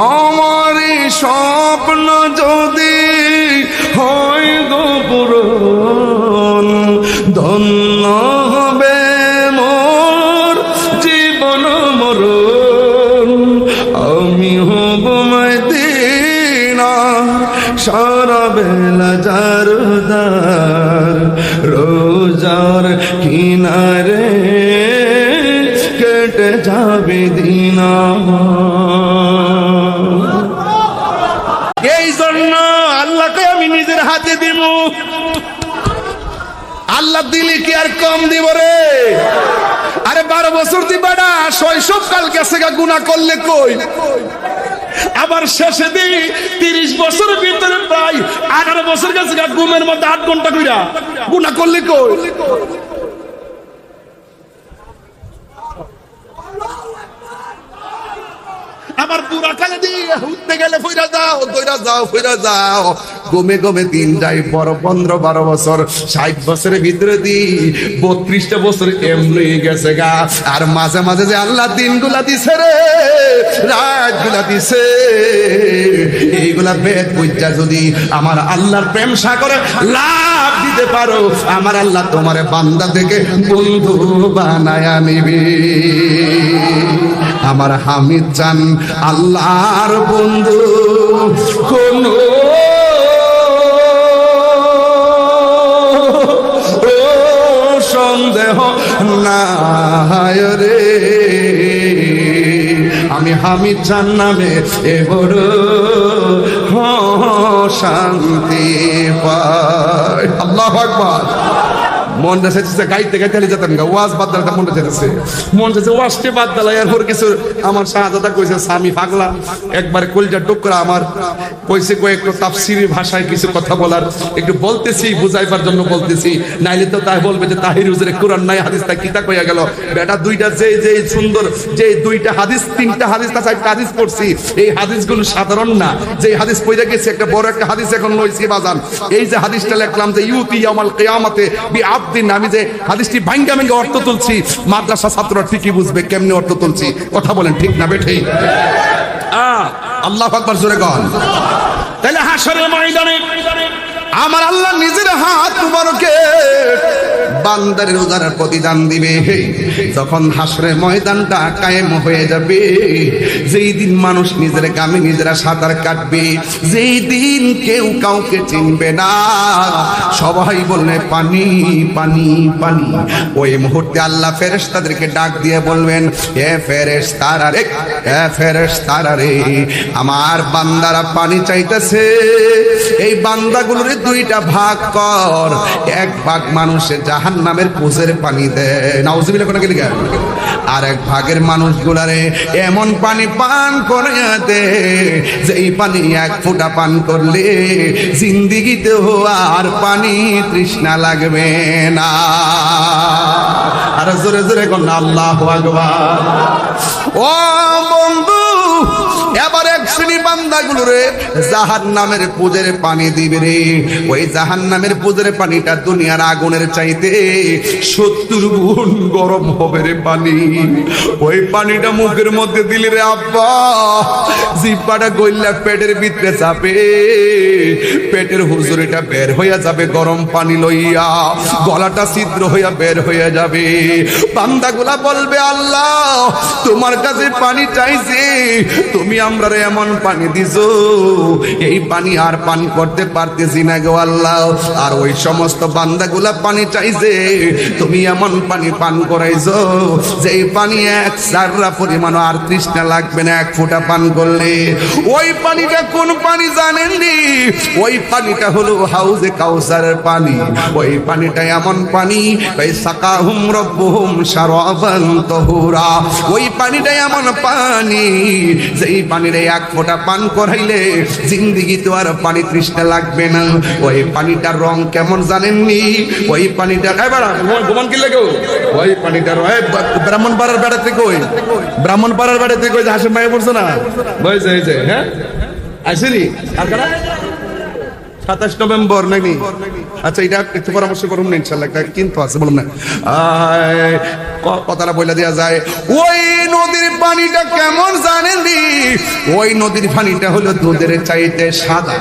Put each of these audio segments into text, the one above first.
আমার স্বপ্ন যদি হয় গোপুরন ধন্য হবে মোর জীবন মরণ। আমি হব মদিনা, সারা বেলা জারদার রোজার কিনারে কেটে যাবে দিনা। আল্লাহ দিলি কি আর কম দিব রে? আরে বারো বছর দিবাডা শৈশব কাল গেছে গুণা করলে কই? আবার শেষে দিই, তিরিশ বছরের ভিতরে প্রায় আঠারো বছর গেছে গা ঘুমের মধ্যে আট ঘণ্টা কইরা গুণা করলে কই? আবার পুরা কালে দিয়ে উঠতে গেলে ফিরা যাও ফিরা যাও ফিরা যাও। গমে গমে দিন যাই পর পনেরো বারো বছর, ষাট বছরের ভিতরে দি, বত্রিশটা বছর এমনি গেছে গা। আর মাঝে মাঝে যে আল্লাহ দিনগুলা দিছে রে, রাতগুলা দিছে। এইগুলা বেদ বুঝা যদি আমার আল্লাহর প্রেম সাগরে লাভ দিতে পারো, আমার আল্লাহ তোমার বান্দা থেকে বন্ধু বানায়া নিবি আমার হামিদ চান আল্লাহর বন্ধু কোন সন্দেহ নাই রে। আমি হামিদ চান নামে এ বড় শান্তি পায় আল্লাহ আকবার। মনটা গাইতে গাইতে যেতেন গা, ওয়াজ বাদ মনটা মন চাইছে ওয়াজকে বাদ এরপর কিছু আমার শাহজাদা কইছে, স্বামী টুকরা আমার কইছে কয়েকটু তাফসিরি ভাষায় কিছু কথা বলার, একটু বলতেছি, বুঝাইবার জন্য বলতেছি। নাইলে তো তাই বলবে যে তাহির হুজুরে কোরআন নাই, হাদিস তা কিতা কইয়া গেল। বেটা, দুইটা যে যে সুন্দর যে দুইটা হাদিস, তিনটা হাদিস তা চারটা হাদিস পড়ছি। এই হাদিসগুলো সাধারণ না। যে হাদিস পড়ে গেছে, একটা বড় একটা হাদিস এখন লইছি বাজান। এই যে হাদিসটা লিখলাম যে, ইউতি আমাল কিয়ামতে বি আবদিন আমি যে হাদিসটি ভাঙ্গা ভেঙ্গে অর্থ তুলছি, মাদ্রাসা ছাত্ররা ঠিকই বুঝবে কেমনি অর্থ তুলছি। কথা বলেন ঠিক না বেঠে? আল্লাহ আকবর জোরে গন তাহলে হাসরের ময়দানে আমার আল্লাহ নিজের হাত মুবারকে বান্দারের উদারের প্রতিদান দিবে। যখন হাসরের ময়দানটা কায়েম হয়ে যাবে, যেই দিন মানুষ নিজের গামে নিজেরা সাঁতার কাটবে, যেই দিন কেউ কাউকে চিনবে না, সবাই বললে, পানি পানি পানি। ওই মুহূর্তে আল্লাহ ফেরেশ তাদেরকে ডাক দিয়ে বলবেন, এ ফেরেশ তারা রে, এ ফেরেশ তারা রে, আমার বান্দারা পানি চাইতেছে, এই বান্দাগুলোর দুইটা ভাগ কর। এক ভাগ মানুষের জাহান নামের কোষের পানি দেয়। নাউজিবিল্লাহ কোন গেলি আর এক ভাগের মানুষগুলারে এমন পানি পান করে যে এই পানি এক ফোঁটা পান করলে জিন্দিগিতে আর পানি তৃষ্ণা লাগবে না। আর জোরে জোরে কোন, আল্লাহ আকবার। ও বন্ধু এবার এক শ্রেণি বান্দাগুলো রে জাহান নামের পুজের পানি দিবে রে। ওই জাহান নামের পুজের পানিটা দুনিয়ার আগুনের চাইতে সত্তর গুণ গরম হবে রে পানি। ওই পানিটা মুখের মধ্যে দিলে রে আব্বা, জিব্বাটা গইল্লা পেটের ভিতরে চাপে পেটের হুজুরিটা বের হইয়া যাবে গরম পানি লইয়া। গলাটা ছিদ্র হইয়া বের হইয়া যাবে। বান্দাগুলা বলবে, আল্লাহ, তোমার কাছে পানি চাইছে, তুমি আমরা এমন পানি দিছো, এই পানি আর পান করতে পারতেছি না গো আল্লাহ। আর ওই সমস্ত বান্দাগুলা পানি চাইছে, তুমি এমন পানি পান করাইছো যে পানি এক সাররা পরিমাণ আর তৃষ্ণা লাগবে না, এক ফোঁটা পান করলে। ওই পানিটা কোন পানি জানেননি? ওই পানিটা হলো হাউজে কাউসারের পানি। ওই পানিটা এমন পানি ওই সাকাহুম রব্বুহুম শারাবান তাহুরা। ওই পানিটা এমন পানি, যেই পানির এক ফোঁটা পান করাইলে জিন্দিগি তো আর পানি তৃষ্ণা লাগবে না। ওই পানিটার রং কেমন জানেননি? ওই পানিটা গোমান কি লাগে ওই পানিটার ব্রাহ্মণ পাড়ার বেড়াতে কই? ব্রাহ্মণ পাড়ার বেড়াতে কই হাসিম ভাই বলছো না? হ্যাঁ? আসেনি আর সাতাশ নভেম্বর নাকি? আচ্ছা এটা একটু পরামর্শ করুন না, ইনশাল্লাহ, একটা কিন্তু আছে, বলুন না। কথাটা বলে দেওয়া যায়, ওই নদীর পানিটা কেমন জানেন ওই নদীর পানিটা হলো দুধের চাইতে সাদা।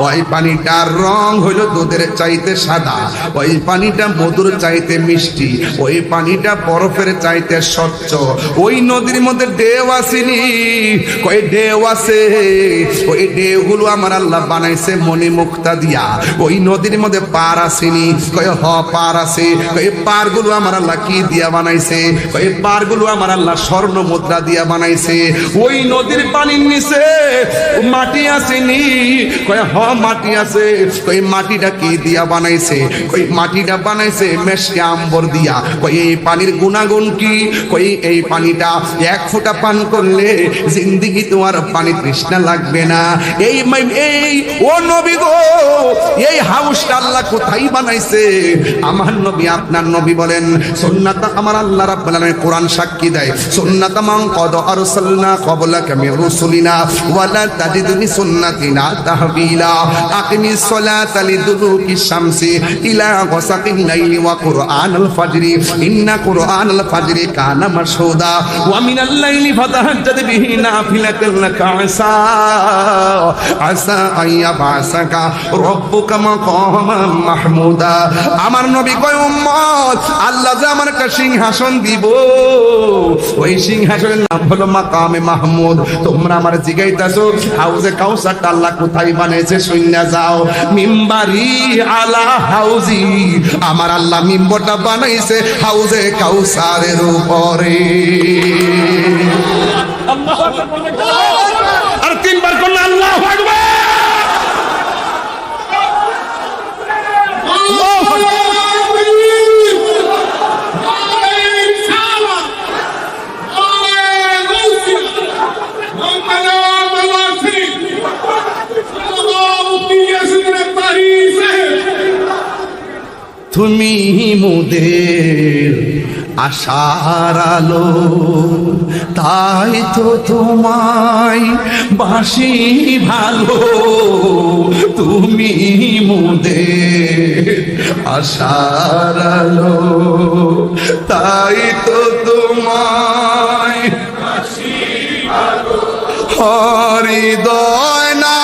ওই পানিটার রং হইল দুধের চাইতে সাদা। ওই পানিটা মধুর চাইতে মিষ্টি। ওই পানিটা বরফের চাইতে স্বচ্ছ। ওই নদীর মধ্যে ঢেউ আসেনি। ওই ঢেউ আছে? ওই ঢেউগুলো আমার আল্লাহ বানাইছে মনি মুক্তা দিয়া। ওই নদীর মধ্যে পার আসেনি। কই হ, পার আছে। ওই পারগুলো আমার আল্লাহ কি দিয়া বানাইছে? ওই পারগুলো আমার আল্লাহ স্বর্ণ মুদ্রা দিয়া বানাইছে। ওই নদীর পানির নিচে মাটি আসেনি। কই হ মাটি আছে। কই মাটিটা কি দিয়া বানাইছে? কই মাটিটা বানাইছে মেশকে আম্বর দিয়া। কই এই পানির গুণাগুণ কি? কই এই পানিটা এক ফোঁটা পান করলে জিন্দিগি তোমার পানি তৃষ্ণা লাগবে না। এই এই ও নবী গো, এই হাউসটা আল্লাহ কোথায় বানাইছে? আমার নবী, আপনার নবী বলেন, সুন্নাত আমার আল্লাহ রাব্বুল আলামিন কোরআন সাক্ষী দেয়। সুন্নাত মান কদ আরসালনা ক্বাবলাকা মির রুসুলিনা ওয়ালা তাজিদু তাজিদুনি সুন্নাতিনা তাহবিলা। আকিমিস সালাতা লিদুলুকি শামসি ইলা ওয়া ফাজরি। ইন্না ফাজরি কানা ওয়া লাইলি ফাতাহাজ্জাদ বিহি আসা। আসা আইয়া বাসাকা রব্বুকা মাকামান মাহমুদা। আমার নবী কয়, উম্মত, আল্লাহ যে আমার একটা সিংহাসন দিব। ওই সিংহাসনের নাম হলো মাকামে মাহমুদ। তোমরা আমার জিগাইতাছো, হাউজে কাউসারটা আল্লাহ কোথায় বানিয়েছে শূন্য যাও। মিম্বারি আলা হাউজি। আমার আল্লাহ মিম্বরটা বানাইছে হাউজে কাউসারের উপরে। আর তিনবার করলে আল্লাহ আকবার তুমি মুদের আশার আলো, তাই তো তোমায় বাসি ভালো। তুমি মুদের আশার আলো, তাই তো তোমায় হৃদয় নামের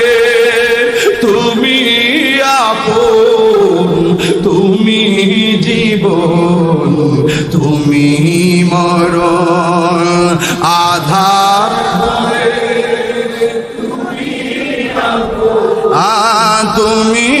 জীবন তুমি মরণ আধার তুমি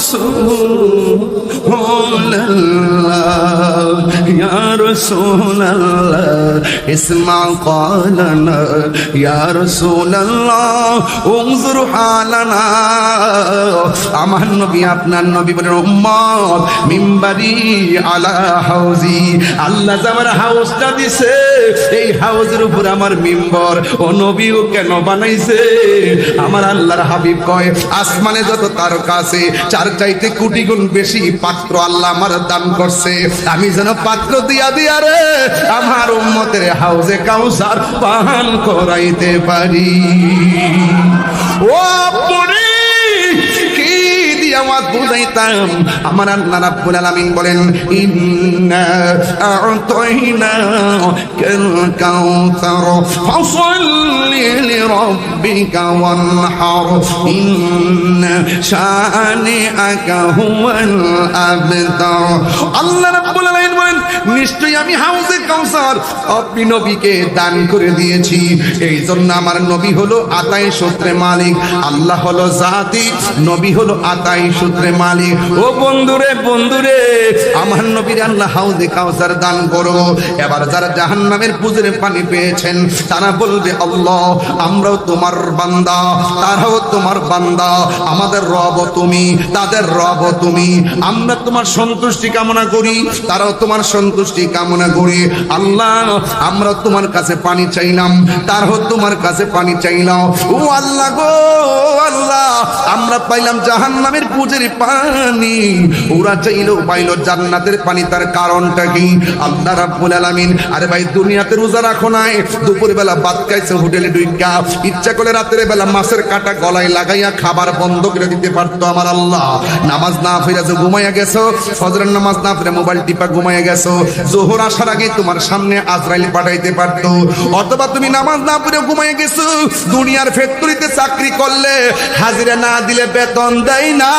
হাবিবাল্লাহ ইয়া রাসূলুল্লাহ ইয়া রাসূলুল্লাহ اسمع قالنا يا رسول الله انظر حالنا আমার নবী আপনার নবী বলেন উম্মত মিম্বারি আলা হাউজি আল্লাহ যে আমার হাউসটা দিছে এই হাউজের উপর আমার মিম্বর, ও নবীও কেন বানাইছে? আমার আল্লাহর হাবিব কয়, আসমানে যত তারকা আছে, চার চাইতে কোটি গুণ বেশি পাত্র আল্লাহ আমার দান করছে। আমি যেন পাত্র দিয়া দিয়া রে, আমার উম্মতের হাউজে কাউসার পান করাইতে পারি। ও কি আমার বুঝাইতাম। আমার আল্লাহ রাব্বুল আলামিন বলেন, ইন্না আ'তাইনা কাল কাউসার ফাসাল্লি লিরাব্বিকা ওয়ানহার। ইন্না শানিআকা হুয়াল আবতার। আল্লাহ রাব্বুল আলামিন বলেন, নিশ্চয়ই আমি হাউজে কাউসার। আপনি নবীকে দান করে দিয়েছি। এই জন্য আমার নবী হলো আতাই সূত্রে মালিক। আল্লাহ হলো জাতি, নবী হলো আতাই সূত্রে মালিক। ও বন্ধুরে বন্ধুরে, আমার নবীর আল্লাহ হাউজে কাউসার দান করো। এবার যারা জাহান্নামের পুজোর পানি পেয়েছেন, তারা বলবে, আল্লাহ, আমরাও তোমার বান্দা, তারাও তোমার বান্দা, আমাদের রব তুমি, তাদের রব তুমি। আমরা তোমার সন্তুষ্টি কামনা করি, তারাও তোমার সন্তুষ্টি কামনা করি। আল্লাহ আমরা তোমার কাছে পানি চাইলাম, তারাও তোমার কাছে পানি চাইলাম। ও আল্লাহ গো, আল্লাহ, আমরা পাইলাম জাহান্নামের পুজের পানি। ওরা চাইলেও পাইলো জান্নাতের পানি, তার কারণটা কি? আল্লাহ রাব্বুল আলামিন, আরে ভাই, দুনিয়াতে রোজা রাখো নাই দুপুর বেলা ভাত খাইছে, হোটেলে ডুইকা, ইচ্ছা করে রাতের বেলা মাছের কাটা গলায় লাগাইয়া খাবার বন্ধ করে দিতে পারতো আমার আল্লাহ। নামাজ না ফিরে যে ঘুমাইয়া গেছো, ফজরের নামাজ না ফিরে মোবাইল টিপা ঘুমাইয়া গেছো, জোহর আসার আগে তোমার সামনে আজরাইল পাঠাইতে পারতো। অথবা তুমি নামাজ না পড়ে ঘুমাইয়া গেছো, দুনিয়ার ফ্যাক্টরিতে চাকরি করলে হাজিরা না দিলে বেতন দেয় না।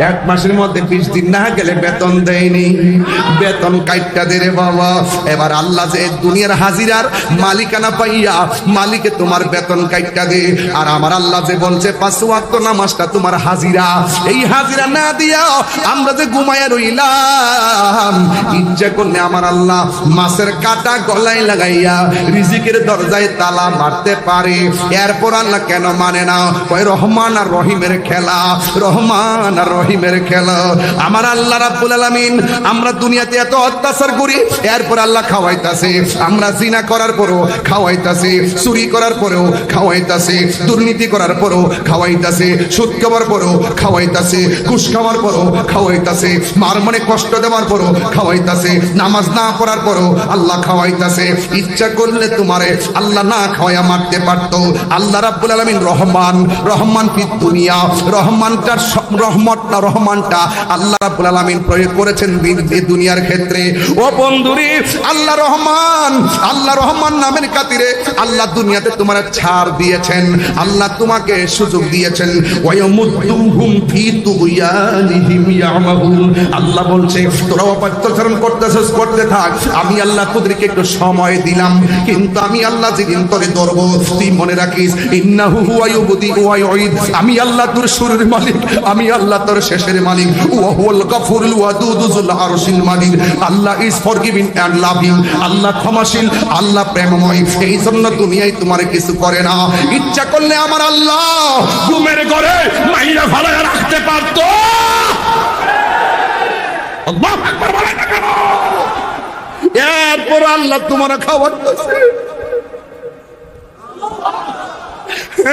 এক মাসের মধ্যে বিশ দিন না গেলে বেতন দেয়নি। বেতন কাইটটা দে রে বাবা। এবার আল্লাহ যে দুনিয়ার হাজিরার মালিকানা পাইয়া মালিকে তোমার বেতন কাইটটা দে। আর আমার আল্লাহ যে বলছে, পাঁচ ওয়াক্ত নামাজটা তোমার হাজিরা। এই হাজিরা না দিয়া আমরা যে ঘুমায়া রইলাম। ইচ্ছা করলে আমার আল্লাহ মাছের কাটা গলায় লাগাইয়া রিজিকের দরজায় তালা মারতে পারে। এরপর আল্লাহ কেন মানে না? ওই রহমান আর রহিমের খেলা। রহমান আর রহিমের খেলা। আমার আল্লাহ রাব্বুল আলামিন, আমরা দুনিয়াতে এত অত্যাচার করি, এরপর আল্লাহ খাওয়াইতাছে। আমরা জিনা করার পরও খাওয়াইতাছে, চুরি করার পরেও খাওয়াইতাছে, দুর্নীতি করার পরও খাওয়াইতাছে, সুদ খাওয়ার পরও খাওয়াইতাছে, ঘুষ খাওয়ার পরও খাওয়াইতাছে, মার মনে কষ্ট দেওয়ার পরও খাওয়াইতাছে, নামাজ না পড়ার পরও আল্লাহ খাওয়াইতাছে। ইচ্ছা করলে তোমারে আল্লাহ না খাওয়াইয়া মারতে পারতো। আল্লাহ রাব্বুল আলামিন রহমান রহমান ফিদ দুনিয়া, রহমানটার স- রহমতটা রহমানটা আল্লাহ রাব্বুল আলামিন প্রয়োগ করেছেন দুনিয়ার ক্ষেত্রে। ও বন্ধুরে, আল্লাহ রহমান আল্লাহ রহমান নামের খাতিরে আল্লাহ দুনিয়াতে তোমার ছাড় দিয়েছেন, আল্লাহ তোমাকে সুযোগ দিয়েছেন। ওয়ায়ামুদ্দুহুম ফি তুগয়ানিহিম ইয়ামাহুন। আল্লাহ বলছে, তোরা অপত্যাচারণ করতেছিস, করতে থাক। আমি আল্লাহ তোদেরকে একটু সময় দিলাম, কিন্তু আমি আল্লাহ যেদিন তোরে ধরবো, তুই মনে রাখিস, ইন্নাহু হুয়া ইউবদি আমি আল্লাহ তোর শুরুর মালিক, আমি আল্লাহ তোর শেষের মালিক। ওয়া হুয়াল গাফুরুল ওয়াদুদ যুল আরশিল মালিক Allah is forgiving and loving Allah ক্ষমাশীল। আল্লাহ প্রেমময়। এই জন্য দুনিয়ায় তোমার কিছু করে না। ইচ্ছা করলে আমার আল্লাহ ঘুমের ঘরে মাইরা ফালায় রাখতে পারতো। আল্লাহু আকবার বলে না কেন? এরপর আল্লাহ তোমার খাবার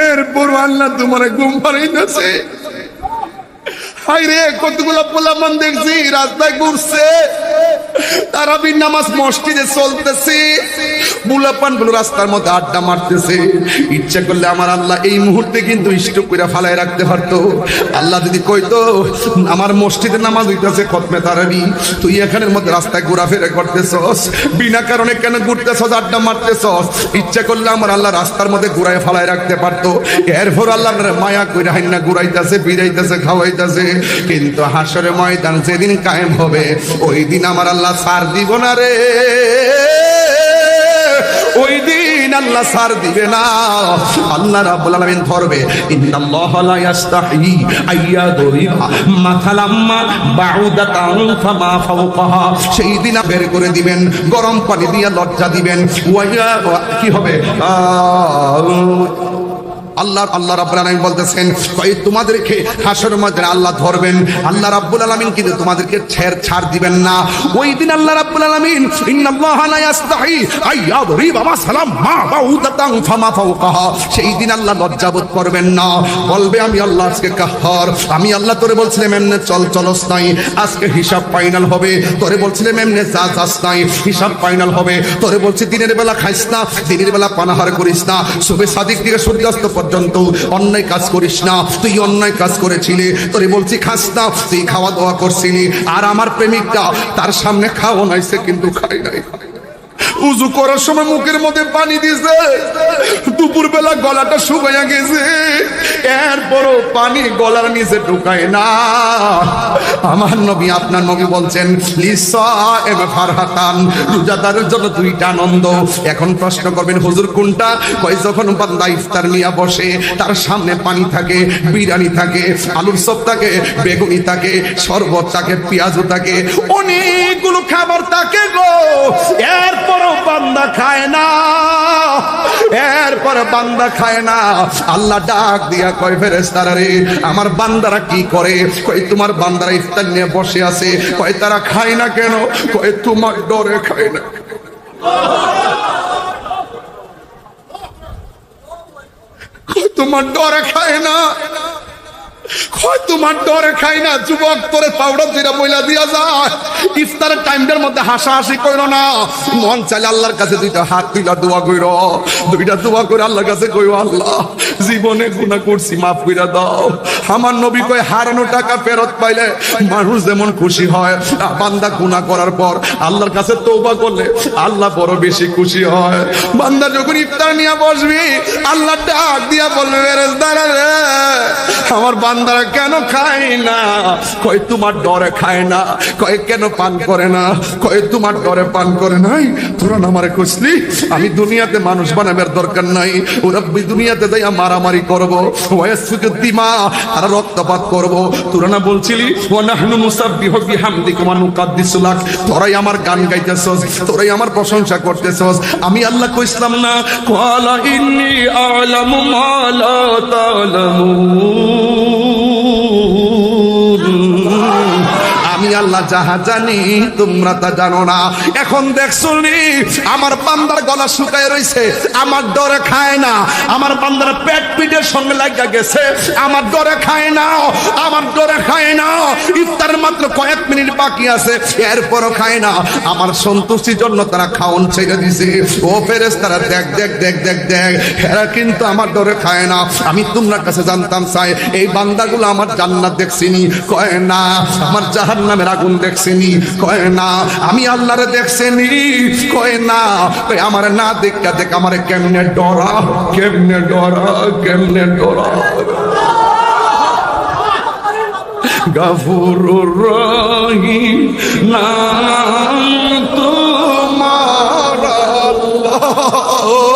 এরপর আল্লাহ তোমার ঘুম পাড়াইতেছে হাই রে কতগুলো পোলাপান দেখছি রাস্তায় ঘুরছে। তারাবির নামাজ মসজিদে চলতেছে। বুলাপানগুলো রাস্তার মধ্যে আড্ডা মারতেছে। ইচ্ছা করলে আমার আল্লাহ এই মুহূর্তে কিন্তু স্টক করে রাখতে পারতো। আল্লাহ যদি কইতো, আমার মসজিদে নামাজ হইতেছে খতমে তারাবি, তুই এখানের মধ্যে রাস্তায় ঘোরাফেরা করতেছস, বিনা কারণে কেন ঘুরতেছস, আড্ডা মারতেছস? ইচ্ছা করলে আমার আল্লাহ রাস্তার মধ্যে ঘুরায় ফালায় রাখতে পারতো। এরপর আল্লাহ মায়া কইরা হাইনা ঘুরাইতেছে বিরাইতেছে খাওয়াইতেছে। কিন্তু হাসরে ময়দান যেদিন কায়েম হবে, ওই দিন আমার আল্লাহ সার দিব না রে। ওই দিন আল্লাহ সার দিবে না। আল্লাহ রাব্বুল আলামিন ধরবে লা ইস্তাহি আইয়া দরিবা মাথালাম্মা বাউদাতান ফামা ফাওকাহা। সেই দিন বের করে দিবেন, গরম পানি দিয়ে লজ্জা দিবেন। কি হবে? আল্লাহ আল্লাহ রাব্বুল আলামিন বলতেছেন, কই তোমাদেরকে হাসরের মধ্যে আল্লাহ ধরবেন? আল্লাহ রাব্বুল আলামিন কিন্তু তোমাদেরকে ছেড়, ছাড় দিবেন না। ওই দিন আল্লাহ রাব্বুল সেই দিন আল্লাহ লজ্জাবোধ করবেন না। বলবে, আমি আল্লাহ আজকে আমি আল্লাহ তোরে বলছিলাম এমনে চল আজকে হিসাব ফাইনাল হবে। তোরে বলছিলাম এমনে যা, যাস হিসাব ফাইনাল হবে। তোরে বলছি দিনের বেলা খাইস না, দিনের বেলা পানাহার করিস না। শুভে সাদিক থেকে সূর্যাস্ত পর্যন্ত, অন্যায় কাজ করিস না। তুই অন্যায় কাজ করেছিলি, তোরে বলছি, খাস না, তুই খাওয়া দাওয়া করছিলি। আর আমার প্রেমিকটা তার সামনে খাওয়া নাইছে কিন্তু খাই নাই। উজু করার সময় মুখের মধ্যে পানি দিছে দুপুর বেলা গলাটা শুকাইয়া গেছে। এরপরও পানি গলার নিচে ঢুকায় না। আমার নবী, আপনার নবী বলছেন ফারহাতান রোজাদারের জন্য দুইটা আনন্দ। এখন প্রশ্ন করবেন, হুজুর কোনটা? কই যখন বান্দা ইফতার নিয়ে বসে, তার সামনে পানি থাকে, বিরিয়ানি থাকে, আলুর চপ থাকে, বেগুনি থাকে, শরবত থাকে, পেঁয়াজও থাকে, অনেকগুলো খাবার থাকে গো। বান্দা খায় না। এরপর বান্দা খায় না। আল্লাহ ডাক দিয়া কয় ফেরেস্তারা রে, আমার বান্দারা কি করে? কই তোমার বান্দারা ইফতার নিয়ে বসে আছে। কয়, তারা খায় না কেন? কয়, তোমার ডরে খায় না। তোমার ডরে খায় না। ফেরত পাইলে মানুষ যেমন খুশি হয় বান্দা গুনাহ করার পর আল্লাহর কাছে তওবা করলে আল্লাহ বড় বেশি খুশি হয়। বান্দা যখন ইফতার নিয়ে বসবি, আল্লাহ ডাক দিয়া বলবে আমার বান্দারা কেন খায় না? কয়, তোমার ডরে খায় না। কয়, কেন পান করে না? কয়, তোমার ডরে পান করে নাই? তোরা না আমারে খুঁজলি আমি দুনিয়াতে মানুষ বানাবার দরকার নাই। ওরা দুনিয়াতে মারামারি করব। ওয়াসফিকু দিমা আর রক্তপাত করব। তোরা না বলছিলি, ওয়া নাহনু মুসাব্বিহু তোরাই আমার গান গাইতেছস, তোরাই আমার প্রশংসা করতেছস। আমি আল্লাহ কইছিলাম না ক্বালা ইন্নী আ'লামু মা লা তা'লামুন। যাহা জানি, তোমরা তা জানো না। এখন দেখছ নি, আমার বান্দার গলা শুকায় রইছে, আমার ডরে খায় না, আমার বান্দার পেট পিঠের সঙ্গে লাগা গেছে, আমার ডরে খায় না, আমার ডরে খায় না ইফতারের মাত্র কয়েক মিনিট বাকি আছে, এরপরও খায় না, আমার সন্তুষ্টির জন্য তারা খাওন ছেড়ে দিছে। ও ফেরেস তারা দেখ দেখ দেখ দেখ দেখ, এরা কিন্তু আমার ডরে খায় না। আমি তোমরা কাছে জানতাম চাই এই বান্দাগুলো আমার জান্নাত দেখছিনি কয় না, আমার জাহান নামের আগুন দেখছিনি? কয় না, আমি আল্লাহরে দেখছিনি। কয় না, কয় আমার না দেখা, দেখ আমার কেমনে ডরা কেমনে ডরা কেমনে ডরা। গাফুরুর রহিম নাম তোমার আল্লাহ।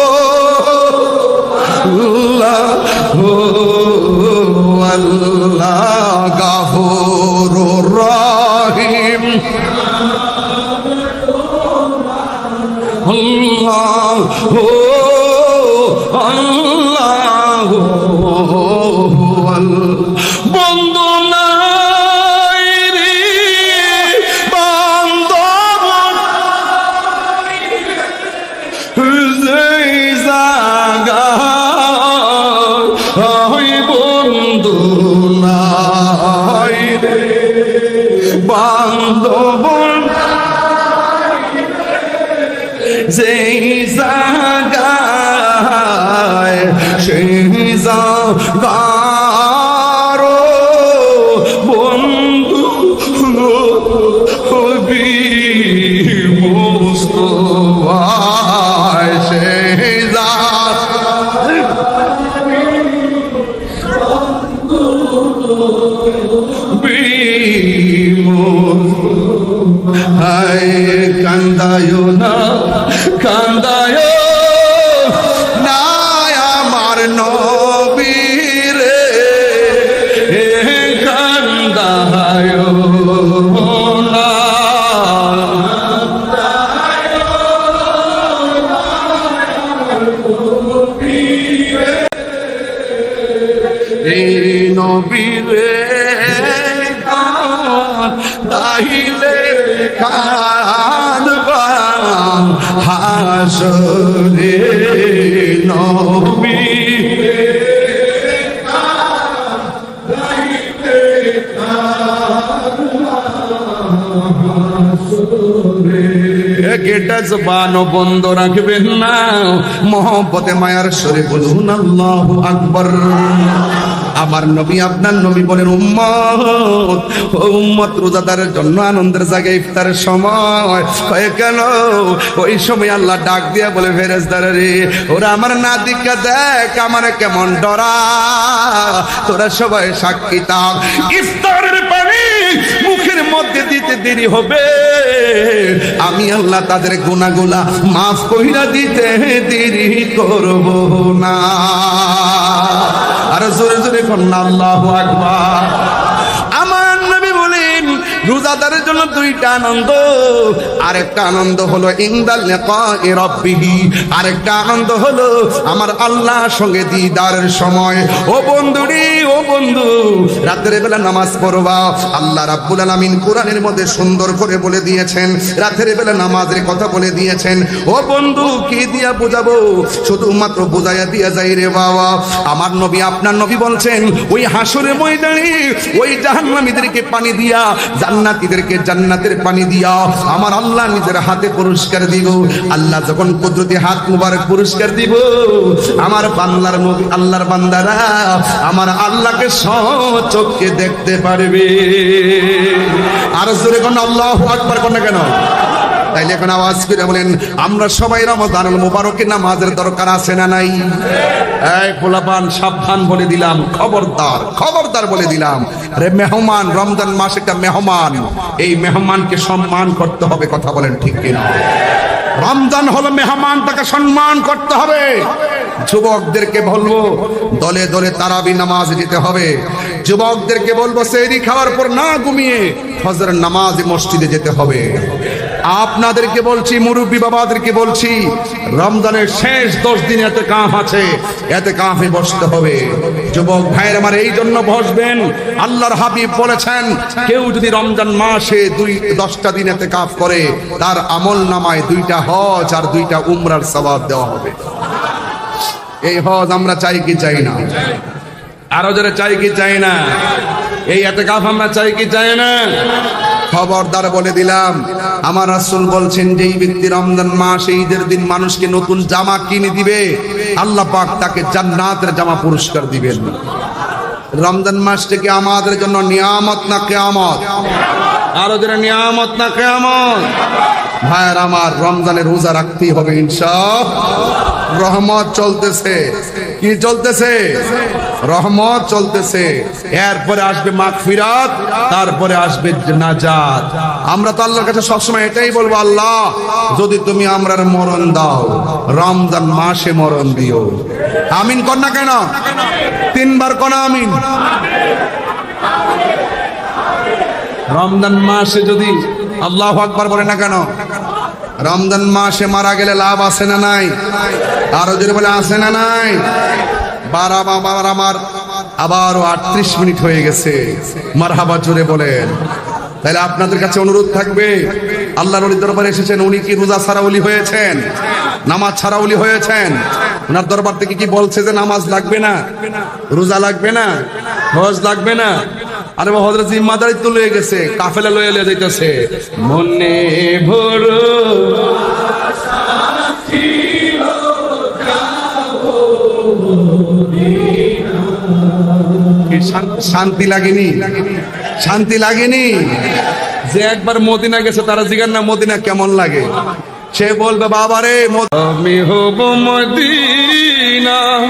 গেটা জবানও বন্ধ রাখবেন না। মহব্বতে, মায়ার সরে বলুন, আল্লাহ আকবর। আমার নবী, আপনার নবী বলেন, উম্মত উম্মত, রোজাদারের জন্য আনন্দের জায়গায় ইফতারের সময়। হয়ে গেল ওই সময় আল্লাহ ডাক দিয়া বলে ফেরেজদারে রে, ওরা আমার নাদিকা দেখ, আমার কেমন ডরা। তোরা সবাই সাক্ষী তাক ইফতারের পানি মুখের মধ্যে দিতে দেরি হবে। আমি আল্লাহ তাদের গোনাগুলা মাফ কইরা দিতে দেরি করব না। আর জোরে জোরে কন্যা আল্লাহ আকবার। রোজাদারের জন্য দুইটা আনন্দ। আরেকটা আনন্দ হলো, ইন্দাল রাব্বিহি। আরেকটা আনন্দ হলো, আমার আল্লাহর সঙ্গে দিদারের সময়। ও বন্ধুরি ও বন্ধু, রাতের বেলা নামাজ পড়বা। আল্লাহ রাব্বুল আলামিন কোরআনের মধ্যে সুন্দর করে বলে দিয়েছেন, রাতের বেলা নামাজের কথা বলে দিয়েছেন। ও বন্ধু, কি দিয়া বোঝাবো? শুধুমাত্র বোঝাইয়া দিয়া যাই রে বাবা। আমার নবী, আপনার নবী বলছেন, ওই হাসরের ময়দানে ওই জাহান্নামীদেরকে পানি দিয়া জান্নাতীদেরকে জান্নাতের পানি দিয়া আমার আল্লাহ নিজের হাতে পুরস্কার দিব। আল্লাহ যখন কুদরতি হাত মুবারক পুরস্কার দিব, আমার বাংলার নবী আল্লাহর বান্দারা আমার আল্লাহকে সচক্ষে দেখতে পারবে। আর জোরে কোন আল্লাহ আকবার কোন কেন? তাইলে এখন আওয়াজ করে বলেন, আমরা সবাই রমজানুল মুবারকের নামাজের দরকার আছে না নাই? এই পোলাপান, সাবধান বলে দিলাম, খবরদার খবরদার বলে দিলাম। রে মেহমান, রমজান মাস একটা মেহমান। এই মেহমানকে সম্মান করতে হবে, কথা বলেন ঠিক কিনা? রমজান হলো মেহমান, তাকে সম্মান করতে হবে। যুবকদেরকে বলব, দলে দলে তারাবি নামাজ দিতে হবে। যুবকদেরকে বলব সেরি খাওয়ার পর না ঘুমিয়ে ফজর নামাজ মসজিদে যেতে হবে। আপনাদেরকে বলছি, মুরব্বী বাবাদেরকে বলছি, রমজানের শেষ দশ দিন এতে কাঁফ আছে, এতে কাঁফে বসতে হবে। যুবক ভাইয়ের আমার এই জন্য বসবেন। আল্লাহর হাবিব বলেছেন, কেউ যদি রমজান মাসে দুই, দশটা দিন এতে কাফ করে, তার আমল নামায় দুইটা হজ আর দুইটা উমরার সবাব দেওয়া হবে। এই হজ আমরা চাই কি চাই না? আরও যারা চাই কি চাই না? এই এতে কাফ আমরা চাই কি চাই না? খবরদার বলে দিলাম। আমার রাসূল বলছেন যে এই ব্যক্তি রমজান মাস, ঈদের দিন মানুষকে নতুন জামা কিনে দিবে, আল্লাহ পাক তাকে জান্নাতের জামা পুরস্কার দিবেন। রমজান মাস থেকে আমাদের জন্য নিয়ামত না কেয়ামত? আরও যারা নিয়ামত না কেয়ামত? ভাইয়ের আমার রমজানের রোজা রাখতেই হবে ইনশা রহমত চলতেছে। কি চলতেছে? রহমত চলতেছে। এরপরে আসবে মাগফিরাত তারপরে আসবে নাজাত। আমরা তো আল্লাহর কাছে সবসময় এটাই বলব, আল্লাহ, যদি তুমি আমরার মরণ দাও, রমজান মাসে মরণ দিও। আমিন কর না কেন? তিনবার কনা আমিন। রমজান মাসে যদি আল্লাহ আকবার বলে না কেন? রমজান মাসে মারা গেলে লাভ আছে না নাই? আরও যদি বলে, আছে না নাই? বারা বাবার আমার আবারও আটত্রিশ মিনিট হয়ে গেছে। মারহাবা জোরে বলেন। তাহলে আপনাদের কাছে অনুরোধ থাকবে আল্লাহ নবীর দরবারে এসেছেন, উনি কি রোজা ছাড়াউলি হয়েছেন? নামাজ ছাড়া উলি হয়েছেন? ওনার দরবার থেকে কি বলছে যে নামাজ লাগবে না? রোজা লাগবে না? হজ লাগবে না? আরে হজরত জিম্মাদারি তো লয়ে গেছে, কাফেলা লয়ে লয়ে যাইতেছে। মনে ভোর শান- শান্তি লাগেনি শান্তি লাগেনি। যে একবার মদিনা গেছে, তারা জিগার না, মদিনা কেমন লাগে? সে বলবে, বাবারে আমি হব মদিনা।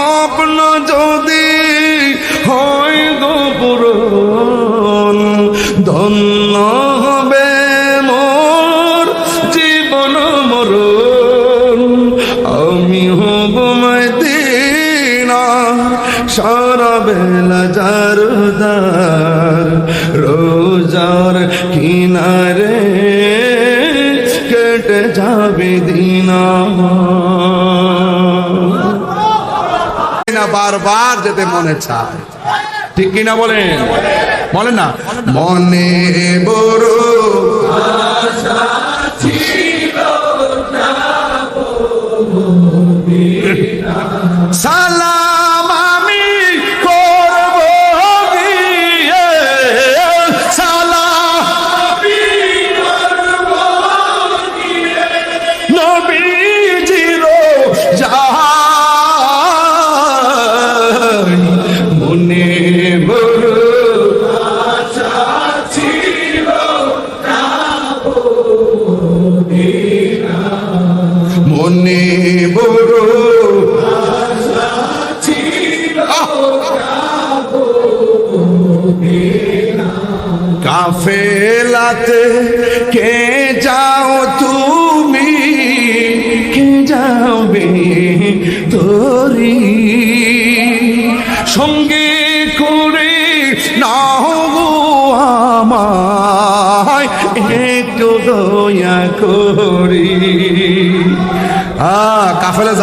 ধন্য হবে মোর জীবন মরণ। আমি হব মদিনা, সারা বেলা জারদার রোজার কিনারে কেটে যাবে দিনা বারবার যেতে মনে চায়। ঠিক কিনা বলেন? বলেন না। মনে বড় সালাম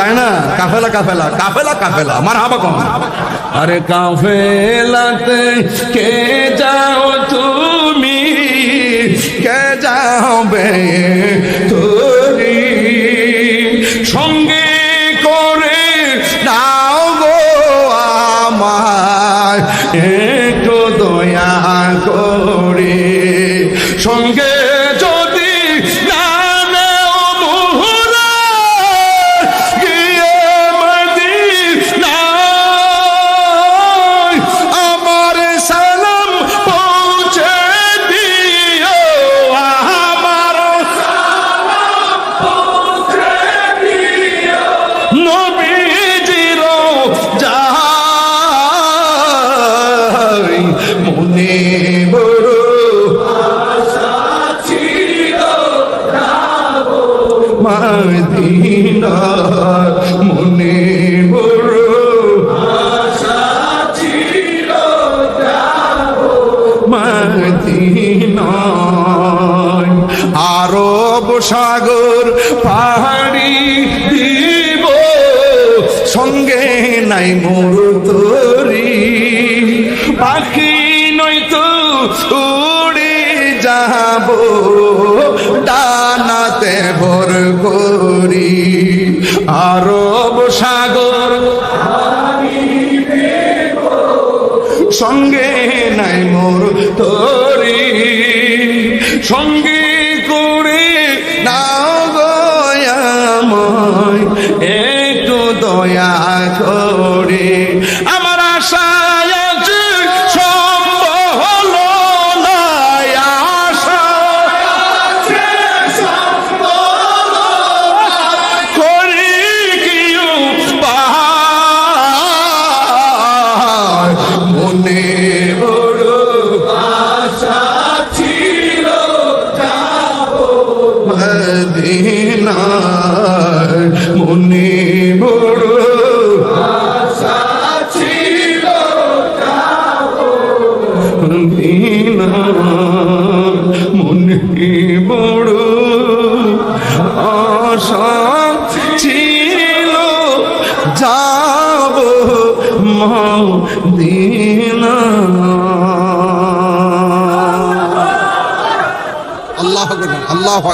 যায় না কাফেলা কাফেলা কাফেলা কাফেলা আমার হাবা কম আরে কাফেলাতে কে যাও তুমি কে যাবে তোরি সঙ্গে করে নাও গো আমার একটু দয়া করে মদিনা মনে বড় আরব সাগর পাহাড়ি দিব সঙ্গে নাই মোর তরি। পাখি নয়তো উড়ে যাব ডানাতে ভর করি। আরব সাগর সঙ্গে নাই মোর তরি। সঙ্গে করে নাও গয়াময় একটু দয়া করে।